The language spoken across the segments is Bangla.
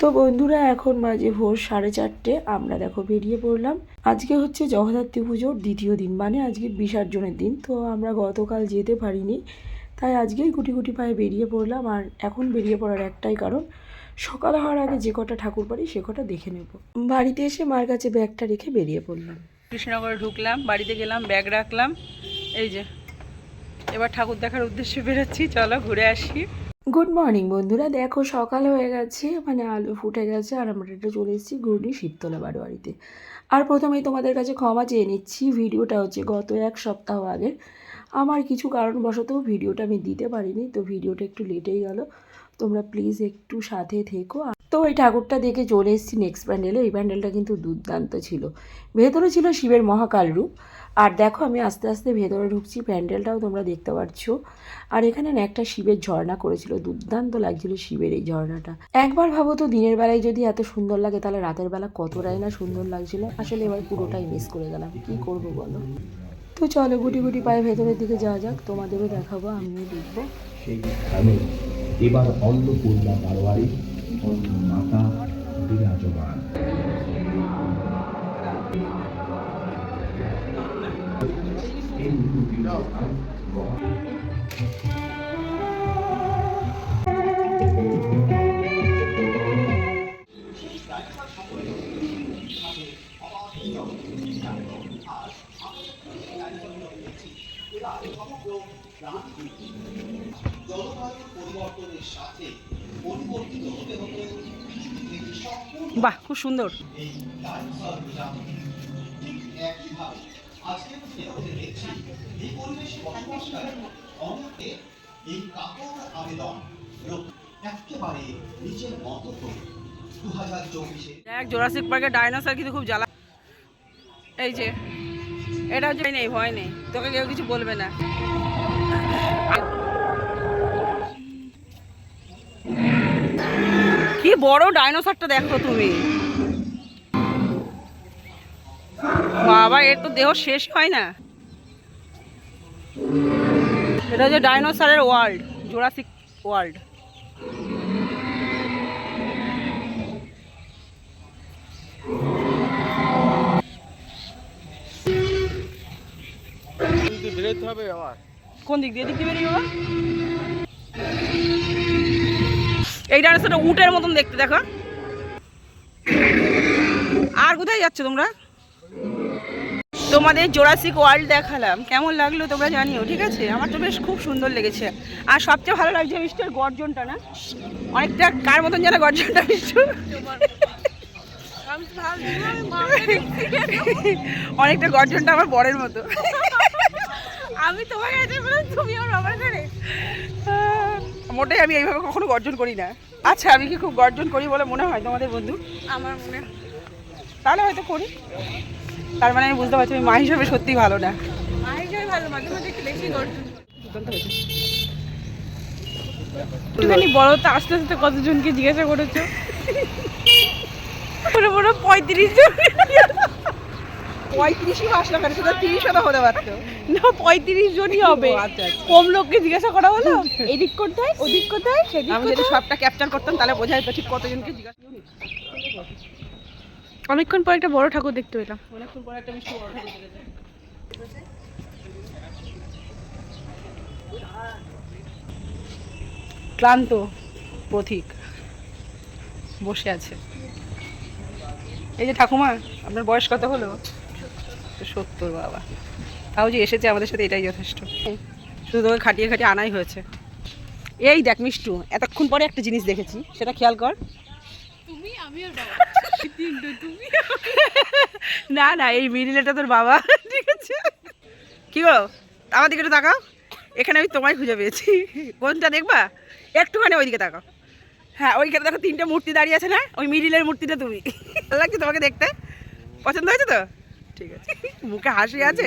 তো বন্ধুরা, এখন বাজে ভোর সাড়ে চারটে। আমরা দেখো বেরিয়ে পড়লাম। আজকে হচ্ছে জগদ্ধাত্রী পুজোর দ্বিতীয় দিন মানে আজকে বিসর্জনের দিন। তো আমরা গতকাল যেতে পারিনি, তাই আজকেই গুটি গুটি পায়ে বেরিয়ে পড়লাম। আর এখন বেরিয়ে পড়ার একটাই কারণ, সকাল হওয়ার আগে যে কটা ঠাকুর পারি সে কটা দেখে নেব। বাড়িতে এসে মার কাছে ব্যাগটা রেখে বেরিয়ে পড়লাম। কৃষ্ণনগরে ঢুকলাম, বাড়িতে গেলাম, ব্যাগ রাখলাম। এই যে, এবার ঠাকুর দেখার উদ্দেশ্যে বেরোচ্ছি। চলো ঘুরে আসি। গুড মর্নিং বন্ধুরা। দেখো, সকাল হয়ে গেছে মানে আলু ফুটে গেছে, আর আমরা এটা চলে এসেছি ঘূর্ণি শিবতলা বাড়োয়ারিতে আর প্রথমেই তোমাদের কাছে ক্ষমা চেয়ে নিচ্ছি, ভিডিওটা হচ্ছে গত এক সপ্তাহ আগের আমার কিছু কারণবশত ভিডিওটা আমি দিতে পারিনি, তো ভিডিওটা একটু লেটেই গেল। তোমরা প্লিজ একটু সাথে থেকো। তো ওই ঠাকুরটা দেখে চলে এসেছি নেক্সট প্যান্ডেলে এই প্যান্ডেলটা কিন্তু দুর্দান্ত ছিল। ভেতরে ছিল শিবের মহাকাল রূপ। আর দেখো আমি আস্তে আস্তে ভেতরে ঢুকছি প্যান্ডেলটাও তোমরা দেখতে পাচ্ছ। আর এখানে না একটা শিবের ঝর্ণা করেছিল, দুর্দান্ত লাগছিল শিবের এই ঝর্ণাটা। একবার ভাবো তো দিনের বেলায় যদি এত সুন্দর লাগে, তাহলে রাতের বেলা কতটাই না সুন্দর লাগছিল। আসলে এবার পুরোটাই মিস করে গেলাম। কি করব বলো? তো চলো গুটি গুটি পায়ে ভেতরের দিকে যাওয়া যাক। তোমাদেরও দেখাবো, আমিও দেখব। এবার অন্নপূর্ণা বারোয়ারি মাতা বিরাজমান। এই রূপটি খুব সুন্দর। এক জোরাসিক পার্কের ডাইনোসর কিন্তু খুব জ্বালা। এই যে, এটা হচ্ছে নেই, ভয় নেই। তোকে কেউ কিছু বলবে না। কি বড় ডাইনোসরটা দেখো তুমি। বাবা, এর তো দেহ শেষ হয় না। এটা হচ্ছে ডাইনোসরের ওয়ার্ল্ড, জোরাসিক ওয়ার্ল্ড। কোন দিক দিয়ে বেরিয়ে এই উটের মতন দেখতে, দেখো। আর কোথায় যাচ্ছ তোমরা? তোমাদের জোরাসিক ওয়ার্ল্ড দেখালাম। কেমন লাগল তোমরা জানিও ঠিক আছে? আমার তো বেশ খুব সুন্দর লেগেছে। আর সবচেয়ে ভালো লাগছে মিষ্টির গর্জনটা না? অনেকটা কার মতন যেন গর্জনটা মিষ্টি? অনেকটা গর্জনটা আমার বরের মতো। আমি তোমার কাছে তুমি আমার বাবার ঘরে। মোটেই আমি এইভাবে কখনো গর্জন করি না। আচ্ছা আমি কি খুব গর্জন করি বলে মনে হয় তোমাদের বন্ধু? আমার মনে তাহলে হয়তো করি। তার মানে আমি বুঝতে পারছি আমি মা হিসাবে সত্যি ভালো না। মা হিসাবে ভালো মাঝে মাঝে একটু বেশি গর্জন। বড় তো আস্তে আস্তে কতজনকে জিজ্ঞাসা করেছ? বড় বড় পঁয়ত্রিশ জন। পঁয়ত্রিশই আসলো কেন? সেটা তিরিশও তো হতে পারতো। না পঁয়ত্রিশ জনই হবে। কম লোককে জিজ্ঞাসা করা হলো? এদিক কোথায়? ওদিক কোথায়? সেদিক আমি যদি সবটা ক্যাপচার করতাম তাহলে বোঝা যেত ঠিক কতজনকে জিজ্ঞাসা অনেকক্ষণ পর একটা বড় ঠাকুর দেখতে পেলাম। অনেকক্ষণ পরে একটা মিষ্টি বড় ঠাকুর ক্লান্ত পথিক বসে আছে। এই যে ঠাকুমা আপনার বয়স কত হলো? সত্তর বাবা। তাও যে এসেছে আমাদের সাথে এটাই যথেষ্ট। শুধু তোকে খাটিয়ে খাটিয়ে আনাই হয়েছে। এই দেখ মিষ্টু এতক্ষণ পরে একটা জিনিস দেখেছি সেটা খেয়াল কর। না না, এই মিডিলেটা তোর বাবা, ঠিক আছে? কি গো, আমার দিকে তাকাও। এখানে আমি তোমায় খুঁজে পেয়েছি। কোনটা দেখবা? একটুখানি ওইদিকে তাকাও। হ্যাঁ ওইখানে দেখো তিনটে মূর্তি দাঁড়িয়ে আছে না? ওই মিডিলের মূর্তিটা তুমি। ভালো লাগছে তোমাকে দেখতে? পছন্দ হয়েছে তো? ঠিক আছে। মুখে হাসি আছে?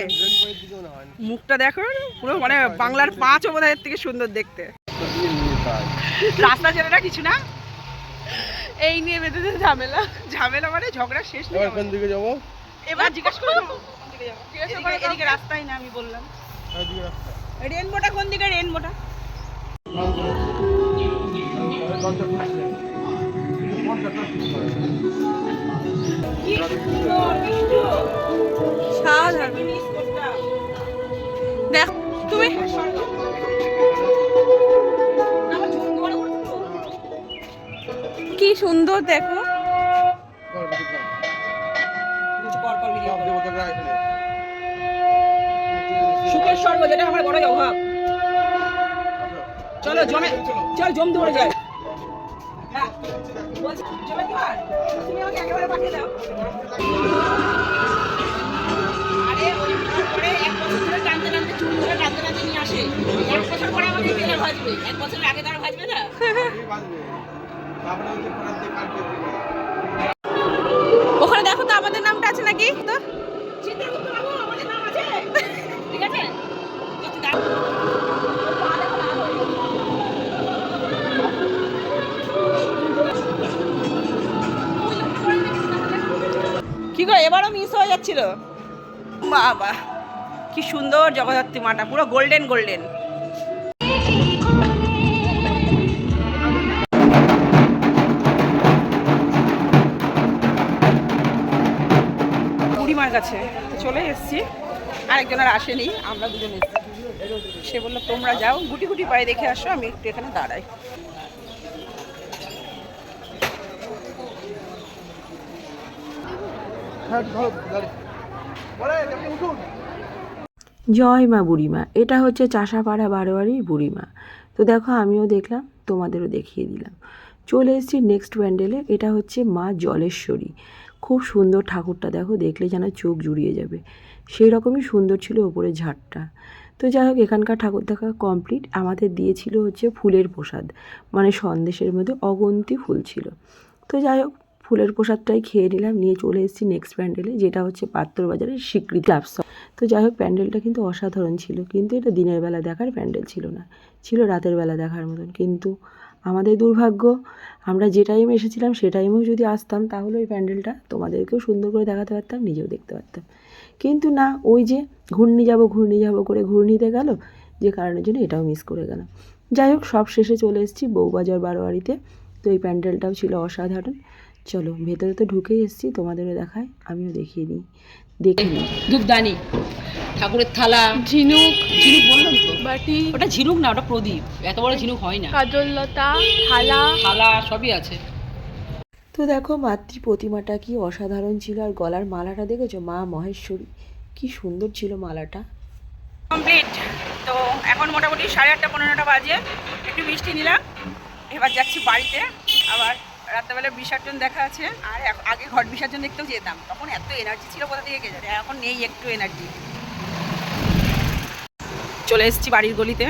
মুখটা দেখো, পুরো মানে বাংলার পাঁচও বোধ থেকে সুন্দর দেখতে। রাস্তা না কিছু না? এই নিয়ে বেঁধেছে ঝামেলা। ঝামেলা মানে ঝগড়া শেষ নেই কোন দিকে যাব? এবার জিজ্ঞেস করো কোন দিকে যাব? এদিকে- এদিকে রাস্তাই না আমি বললাম। রেনবোটা কোন দিকে রেনবোটা? সাধারণ দেখ তুমি সুন্দর দেখো। সুখের স্বর্গ যেটা আমার বড় অভাব। চলো জমে চল জম যায় হ্যাঁ, বছর ধরে চুল ধরে নিয়ে আসে। এক বছর পরে এক বছরের আগে তারা ভাজবে না। ওখানে দেখো তো আমাদের নামটা আছে নাকি? তো? কি গো, এবারও মিস হয়ে যাচ্ছিল? বাবা, কি সুন্দর জগদ্ধাত্রী মাটা, পুরো গোল্ডেন গোল্ডেন কাছে। চলে এসেছি। আরেকজন আর আসেনি, আমরা দুজন এসেছি। সে বলল, তোমরা যাও, গুটি গুটি পায়ে দেখে আসো, আমি একটু এখানে দাঁড়াই। জয় মা বুড়িমা, এটা হচ্ছে চাষাপাড়া বারোয়ারি বুড়িমা। তো দেখো, আমিও দেখলাম, তোমাদেরও দেখিয়ে দিলাম। চলে এসেছি নেক্সট প্যান্ডেলে এটা হচ্ছে মা জলেশ্বরী। খুব সুন্দর ঠাকুরটা দেখো, দেখলে যেন চোখ জুড়িয়ে যাবে। সেই রকমই সুন্দর ছিল ওপরের ঝাড়টা। তো যাই হোক, এখানকার ঠাকুর দেখা কমপ্লিট আমাদের দিয়েছিল হচ্ছে ফুলের প্রসাদ মানে সন্দেশের মধ্যে অগন্তি ফুল ছিল। তো যাই হোক, ফুলের প্রসাদটাই খেয়ে নিলাম, নিয়ে চলে এসেছি নেক্সট প্যান্ডেলে যেটা হচ্ছে পাত্রবাজারের স্বীকৃতি ক্লাবস তো যাই হোক প্যান্ডেলটা কিন্তু অসাধারণ ছিল, কিন্তু এটা দিনের বেলা দেখার প্যান্ডেল ছিল না। ছিল রাতের বেলা দেখার মতন, কিন্তু আমাদের দুর্ভাগ্য। আমরা যে টাইমে এসেছিলাম সে টাইমেও যদি আসতাম, তাহলে ওই প্যান্ডেলটা তোমাদেরকেও সুন্দর করে দেখাতে পারতাম, নিজেও দেখতে পারতাম। কিন্তু না, ওই যে ঘূর্ণি যাব ঘূর্ণি যাব করে ঘূর্ণিতে গেল, যে কারণের জন্য এটাও মিস করে গেলাম। যাই হোক, সব শেষে চলে এসেছি বউবাজার বারোয়ারিতে। তো এই প্যান্ডেলটাও ছিল অসাধারণ। চলো, ভেতরে তো ঢুকেই এসেছি, তোমাদেরও দেখায় আমিও দেখিয়ে দিই। দেখে নিই ধূপদানি ঠাকুরের থালা। ঝিনুক। ঝিনুক বললাম তো। বাটি। ওটা ঝিনুক না ওটা প্রদীপ। এত বড় ঝিনুক হয় না। কাজললতা থালা। থালা সবই আছে। তো দেখো মাতৃ প্রতিমাটা কি অসাধারণ ছিল আর গলার মালাটা দেখেছ? মা মহেশ্বরী। কি সুন্দর ছিল মালাটা। কমপ্লিট। তো এখন মোটামুটি সাড়ে আটটা পনেরোটা বাজে। একটু মিষ্টি নিলাম। এবার যাচ্ছি বাড়িতে। আবার রাত্রেবেলা বিসর্জন দেখা আছে, আর আগে ঘট বিসর্জন দেখতেও যেতাম। তখন এত এনার্জি ছিল কোথা থেকে গেছে? এখন নেই একটু এনার্জি চলে এসেছি বাড়ির গলিতে।